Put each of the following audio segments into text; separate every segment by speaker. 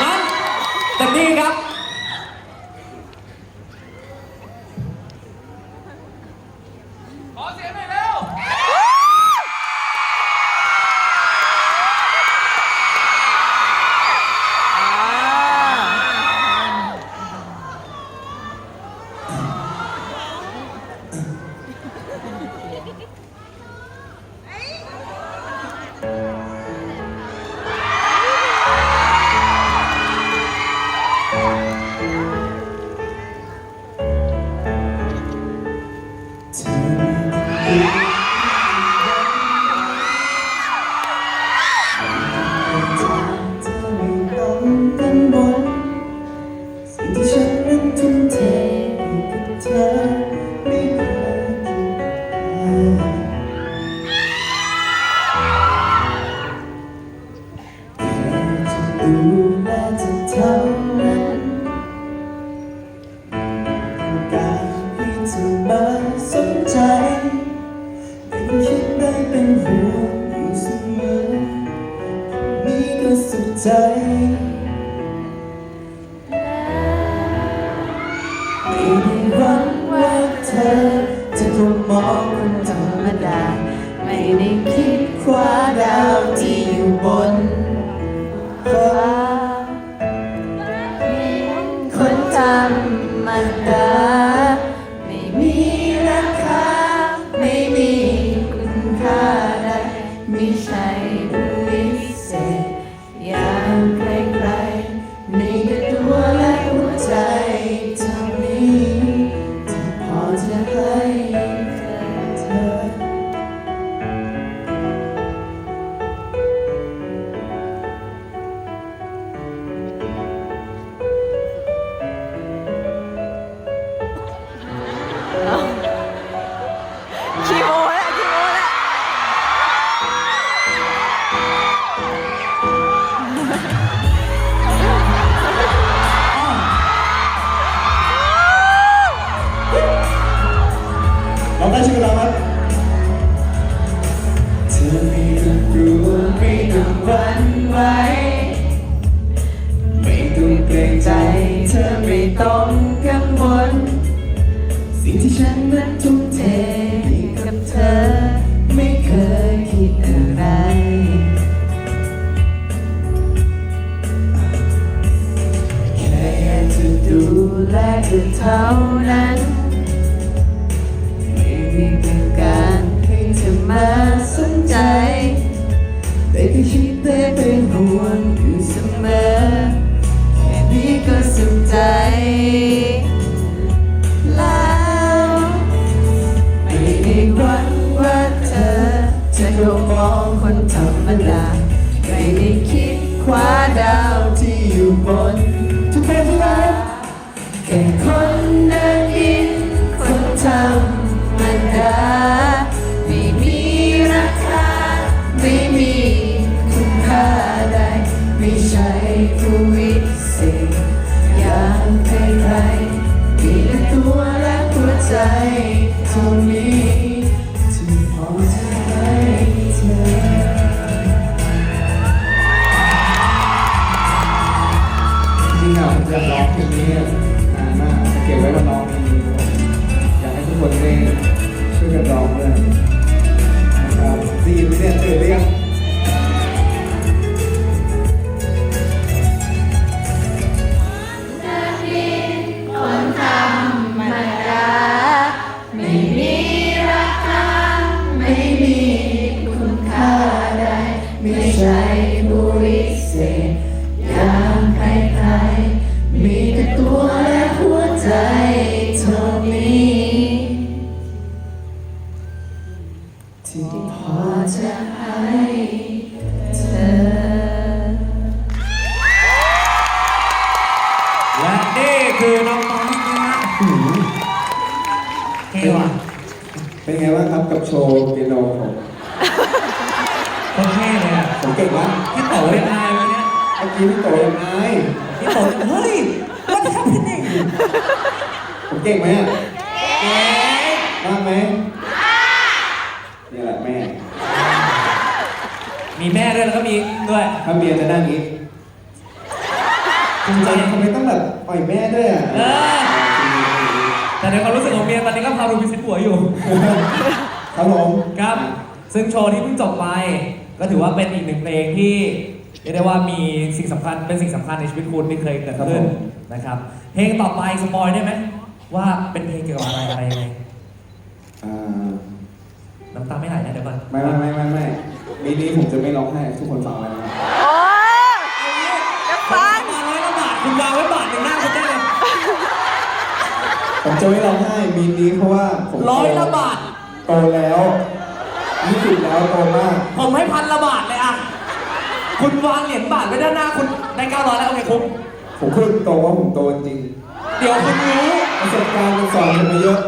Speaker 1: งั้นเต็มที่ครับ
Speaker 2: ก็
Speaker 3: ขี้โม้แหละขี้โม้แหละ
Speaker 2: ลองได้ชื่อเราครับเธอไม่ต้องกลัวไม่ต้องหวั่นไหวไม่ต้องเกรงใจ เธอไม่ต้องกังวล สิ่งที่ฉันนั้นทุ่มเทให้กับเธอ ไม่เคยคิดอะไร แค่อยากจะดูแลเธอเท่านั้น แค่ เท่ว่ะเป็
Speaker 4: นไงบ้างครับกับโชว์เปียโนผม
Speaker 1: ก็เท่เลยอะ
Speaker 4: ผมเก่งมาก
Speaker 1: พี่โตยังไงวะเนี่ย
Speaker 4: เมื่อกี้พี่โตยังไง
Speaker 1: พี่โตเฮ้ย what happening
Speaker 4: ผมเก่งไหมอะ
Speaker 1: เอ๊ะ
Speaker 4: มากไหมนี่แหละแม่
Speaker 1: มีแม่ด้วยแล้วก็มีด้วย
Speaker 4: ถ้าเมียจะนั่งอย่างนี้
Speaker 1: ภูมิใจ
Speaker 4: ทำไมต้องแบบปล่อยแม่ด้วยอะ
Speaker 1: เออ แต่ในความรู้สึกของเมียตอนนี้ก็พารูบิซิตหัวอยู่
Speaker 4: ครับผม
Speaker 1: ครับ ซึ่งโชว์ที่เพิ่งจบไป ก็ถือว่าเป็นอีกหนึ่งเพลงที่เรียกได้ว่ามีสิ่งสำคัญเป็นสิ่งสำคัญในชีวิตคุณที่เคยเกิดขึ้นนะครับ เพลงต่อไปสปอยได้ไหมว่าเป็นเพลงเกี่ยวกับอะไรอะไรยังไง
Speaker 4: อ่า
Speaker 1: น้ำตาไม่ไหลนะเดี๋ยวก่อน
Speaker 4: ไม่ไม่ไม่ไม่ไม่มีนี้ผมจะไม่ร้องไห้ทุกคนฟังไว้นะ ผมจะไม่ร้องไห้มีนี้เพราะว่าผม
Speaker 1: ร้อยละบาท
Speaker 4: โตแล้วยี่สิบแล้วโตมาก
Speaker 1: ผมให้พันละบาทเลยอะ คุณวางเหรียญบาทไว้ด้านหน้าคุณได้เก้าร้อยแล้วโอเคคุ้ม
Speaker 4: ผมพูดตรงว่าผมโตจริง
Speaker 1: เดี๋ยวคุณรู้
Speaker 4: ประสบการณ์มันสอนผมมาเยอะ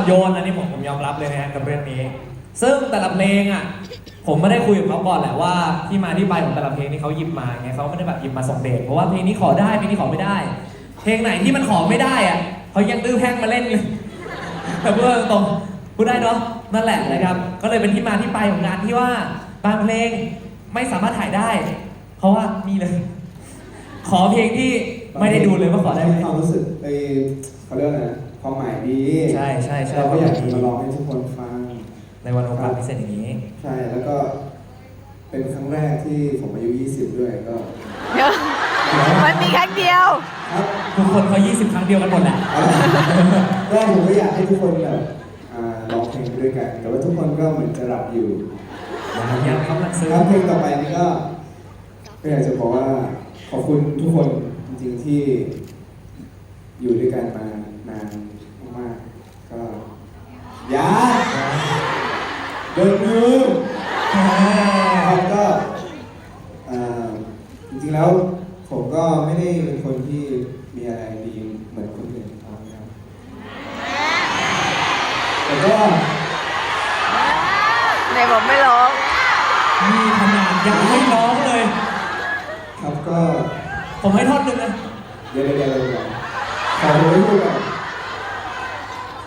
Speaker 1: อนโยนอันนี้ผมผมยอมรับเลยนะฮะกับเรื่องนี้ ซึ่งแต่ละเพลงอะผมไม่ได้คุยกับเขาก่อนแหละว่าที่มาที่ไปของแต่ละเพลงที่เขาหยิบมาไงเขาไม่ได้แบบหยิบมาส่งเดทเพราะว่าเพลงนี้ขอได้เพลงนี้ขอไม่ได้ เพลงไหนที่มันขอไม่ได้อะเขายังดื้อแพ่งมาเล่นเลยแต่เพูดตรงพูดได้เนาะนั่นแหละนะครับ ก็เลยเป็นที่มาที่ไปของงานที่ว่าบางเพลงไม่สามารถถ่ายได้ เพราะว่ามีเลย ขอเพลงที่ไม่ได้ดูเลยว่าขอได้ไหม
Speaker 4: ความรู้สึกไอ้เขาเรียกอะไรนะ ความหมายดี
Speaker 1: ใช่ใช่ใช่
Speaker 4: เราก็อยากจะมาลองให้ทุกคนฟัง
Speaker 1: ในวันโอกาสพิเศษอย่างนี้
Speaker 4: ใช่แล้วก็เป็นครั้งแรกที่ผมอายุ 20 ด้วยก็
Speaker 3: มันมีครั้งเดียว
Speaker 4: ครับ
Speaker 1: ทุกคนเขา20 ครั้งเดียวกันหมดแหละ
Speaker 4: ก็ผมก็อยากให้ทุกคนแบบอ่าร้องเพลงไปด้วยกัน แต่ว่าทุกคนก็เหมือนจะหลับอยู่
Speaker 1: ยังยังเขาหลังซื้อ
Speaker 4: แล้วเพลงต่อไปนี้ก็ก็อยากจะบอกว่าขอบคุณทุกคนจริงๆที่ อยู่ด้วยกันมานานมากๆก็อย่าเดินมือครับก็อ่าจริงๆแล้วผมก็ไม่ได้เป็นคนที่มีอะไรดีเหมือนคนอื่นเขานะครับแต่ก็
Speaker 3: ในบอกไม่ร้อง
Speaker 1: มีขนาดยังให้ร้องเลย
Speaker 4: ครับก็
Speaker 1: ผมให้ท่อนหนึ่งนะ
Speaker 4: เดี๋ยวเดี๋ยวเดี๋ยวเดี๋ยวขอผมไม่พูดก่อน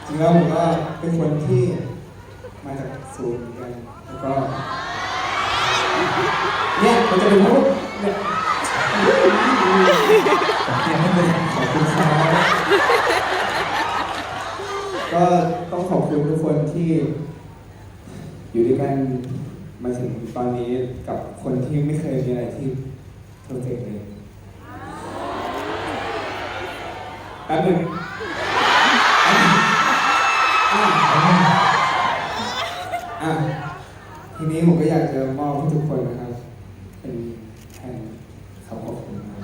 Speaker 4: จริงแล้วผมก็เป็น คนที่มาจากศูนย์เหมือนกันแล้วก็เนี่ยมันจะเป็นพวกเนี่ย
Speaker 1: เดี๋ยวไม่เป็น
Speaker 4: ขอบคุณครับก็ต้องขอบคุณทุกคนที่ อยู่ด้วยกันมาถึงตอนนี้กับคนที่ไม่เคยมีอะไรที่เพอร์เฟกเลยแป๊บหนึง ผมก็อยากจะมอบให้ทุกคนนะครับ เป็นแทนคำขอบคุณครั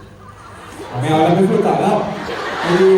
Speaker 4: บไม่เอาแล้วไม่พูดต่อแล้วไปดู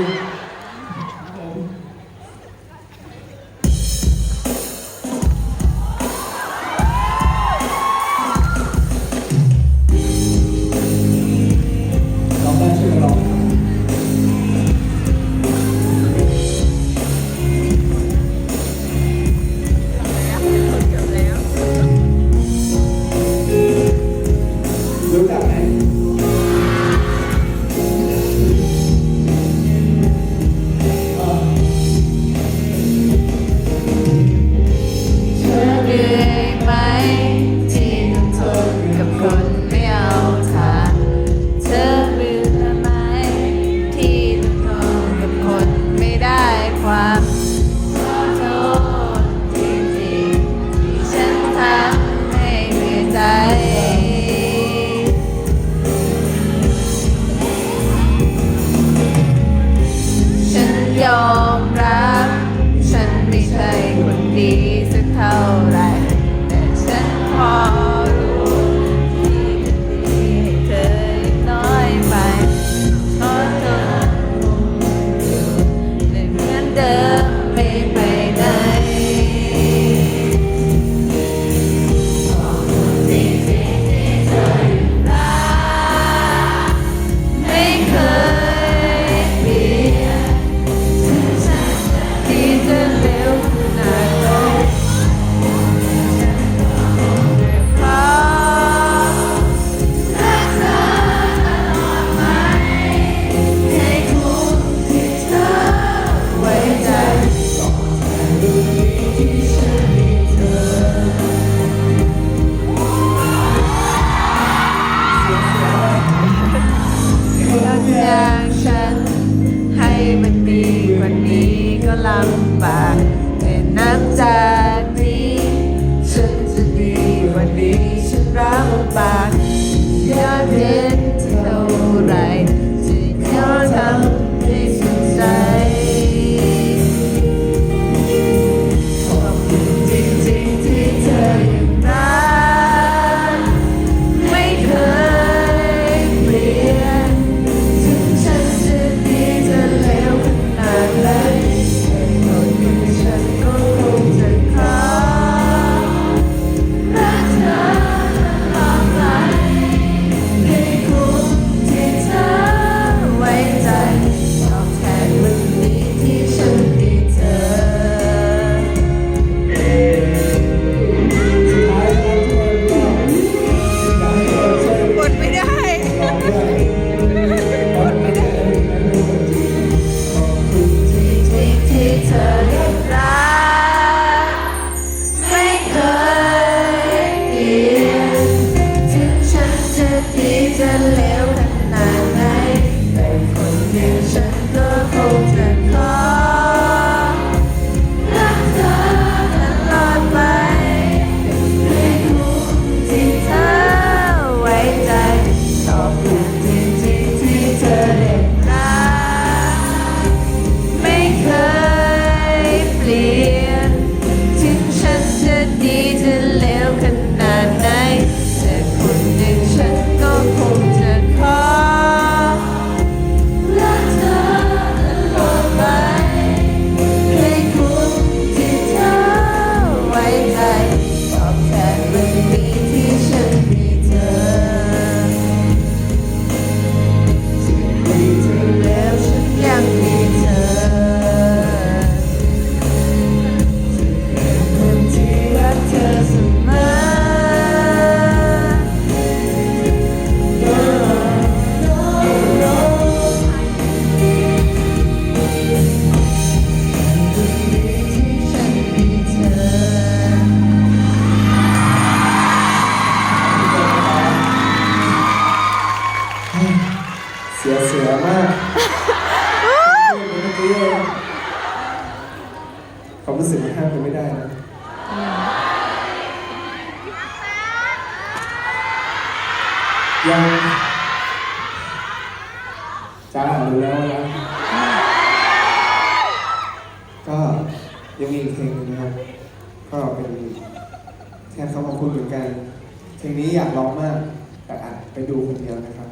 Speaker 4: back. Yeah, ไม่
Speaker 2: ได้นะยังจ้าหรือแล้วนะก็ยังมีอีกเพ
Speaker 4: ลงนึงนะครับ ก็เป็นแทนคำขอบคุณเหมือนกันเพลงนี้อยากร้องมาก แต่อาจไปดูคนเดียวนะครับ